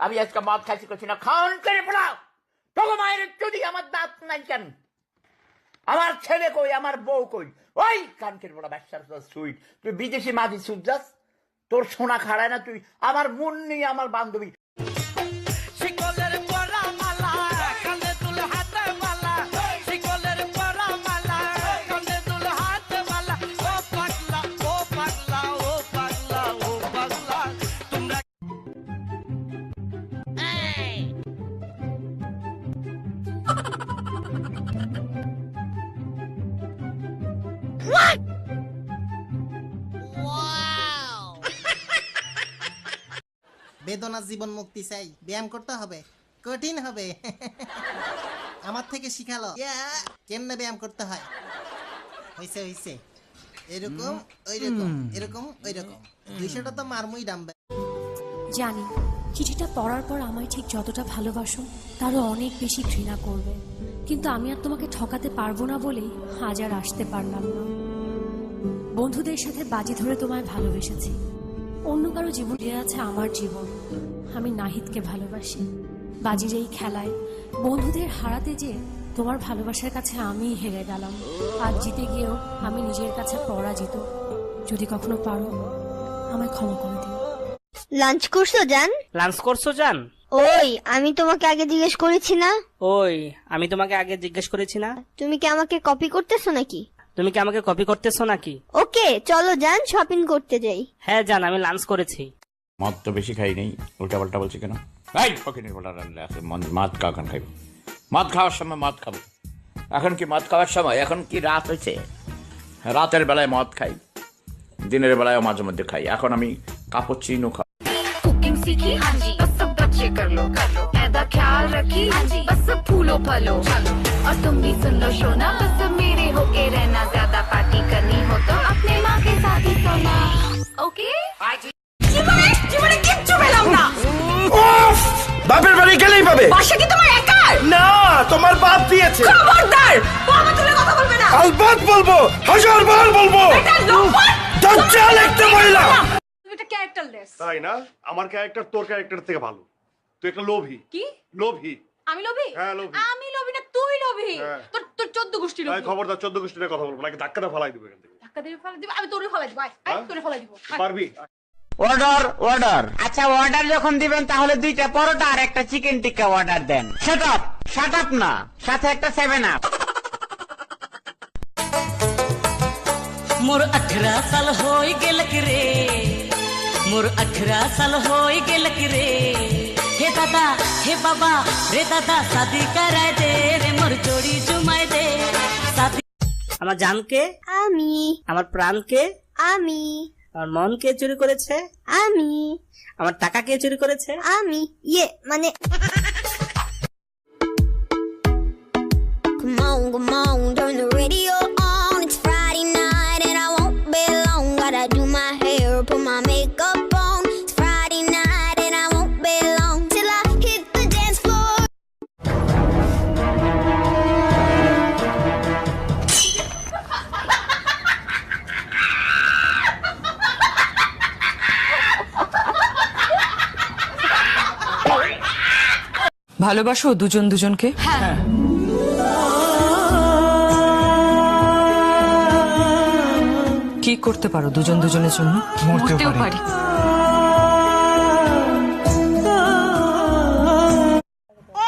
আমি আজকে মদ খাইছি করছি না খান করে পড়াও তবে মায়ের যদি আমার দাঁত নাই কেন আমার ছেলে কই আমার বউ কই ওই কানকের বড় ব্যবসার সুইট তুই বিদেশি মাঝি সুজাস তোর সোনা খাড়ায় না তুই আমার মুন্নি আমার বান্ধবী বেদনা জীবন মুক্তি চাই। ব্যায়াম করতে হবে। কঠিন হবে। আমার থেকে শিখালো। কেমনে ব্যায়াম করতে হয়? হইছে হইছে। এরকম ওই রকম এরকম ওই রকম দুইশোটা তো মারমুই ডাম্বে। জানি চিঠিটা পড়ার পর আমায় ঠিক যতটা ভালোবাসো তারও অনেক বেশি ঘৃণা করবে। কিন্তু আমি আর তোমাকে ঠকাতে পারব না বলেই হাজার আসতে পারলাম না। বন্ধুদের সাথে বাজি ধরে তোমায় ভালোবেসেছি। অন্য কারও জীবন দিয়ে আছে আমার জীবন। আমি নাহিদকে ভালোবাসি। বাজির এই খেলায় বন্ধুদের হারাতে যে তোমার ভালোবাসার কাছে আমি হেরে গেলাম। আজ জিতে গিয়েও আমি নিজের কাছে পরাজিত। যদি কখনো পারো আমায় ক্ষমা করে দিও। লাঞ্চ করছ জান? লাঞ্চ করছ জান? ওই আমি তোমাকে আগে জিজ্ঞেস করেছি না? ওই আমি তোমাকে আগে জিজ্ঞেস করেছি না? তুমি কি আমাকে কপি করতেছো নাকি? তুমি কি আমাকে কপি করতেছো নাকি? ওকে চলো যান শপিং করতে যাই। হ্যাঁ জান আমি লাঞ্চ করেছি। মদ তো বেশি খাই নেই উল্টা পাল্টা বলছি কেন? এই ফকিনের বলা রান্না আছে মদ- মদ কখন খাইব। মদ খাওয়ার সময় মদ খাব। এখন কি মদ খাওয়ার সময়? এখন কি রাত হয়েছে? রাতের বেলায় মদ খাই দিনের বেলায় মাঝে মধ্যে খাই। এখন আমি কাপড় চিনো খাই कुकिंग सीखी हाँ जी बस सब बच्चे कर लो कर लो ऐदा ख्याल रखी हाँ जी बस सब फूलो फलो चलो और तुम भी सुन लो शोना बस सब मेरे होके रहना ज्यादा पार्टी करनी हो तो अपने माँ के साथ ही सोना ओके জীবনে জীবনে কিচ্ছু পেলাম না বাপের বাড়ি গেলেই পাবে বাসা কি তোমার একার না তোমার বাপ দিয়েছে খবরদার বাবা তুলে কথা বলবে না আলবাত বলবো হাজার বার বলবো এটা লোফার দজ্জাল একটা মহিলা তুমি একটা ক্যারেক্টারলেস তাই না আমার ক্যারেক্টার তোর ক্যারেক্টার থেকে ভালো তুই একটা লোভী। কি? লোভী। আমি লোভি? হ্যাঁ, লোভী। আমি লোভি না তুই লোভি? হ্যাঁ। তোর তোর চোদ্দ গোষ্ঠী লোভি। খবরদার চোদ্দ গোষ্ঠীর কথা বলব নাকি ধাক্কাটা ফালাই দিব এখান থেকে? ধাক্কা দিয়ে ফেলে দিব? আমি তোরে ফেলাই দিব আয়, আয়, হ্যাঁ? তোরে ফেলাই দিব পারবি? অর্ডার অর্ডার আচ্ছা অর্ডার যখন দিবেন তাহলে দুইটা পরোটা আর একটা চিকেন টিক্কা অর্ডার দেন। শাট আপ শাট আপ না। সাথে একটা সেভেন আপ মোর আঠরা সাল হই গেল রে মোর আঠরা সাল হই গেল রে বাবা রে দাদা শাদি করায় দে রে মোর জোড়ি জুমাই দে। আমার জানকে? আমি। আমার প্রাণকে? আমি। আমার মন কে চুরি করেছে? আমি। আমার টাকা কে চুরি করেছে? আমি। ইয়ে মানে ভালোবাসো দুজন দুজনকে? কি করতে পারো দুজন দুজনের জন্য? মরতেও পারি।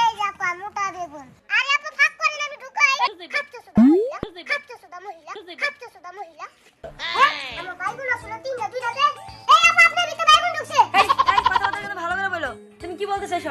এই আপা মোটা বেগুন। আরে আপা ভাগ করেন আমি ঢুকাই। খাচ্ছস দা মহিলা। খাচ্ছস দা মহিলা। খাচ্ছস দা মহিলা। আমার বাইগুন আসলে তিনটা দুইটা দে এই আপা আপনার ভিতরে বাইগুন ঢুকছে। এই, এই, কথা কথা কিন্তু ভালো করে বলো। তুমি কি বলতে চাইছো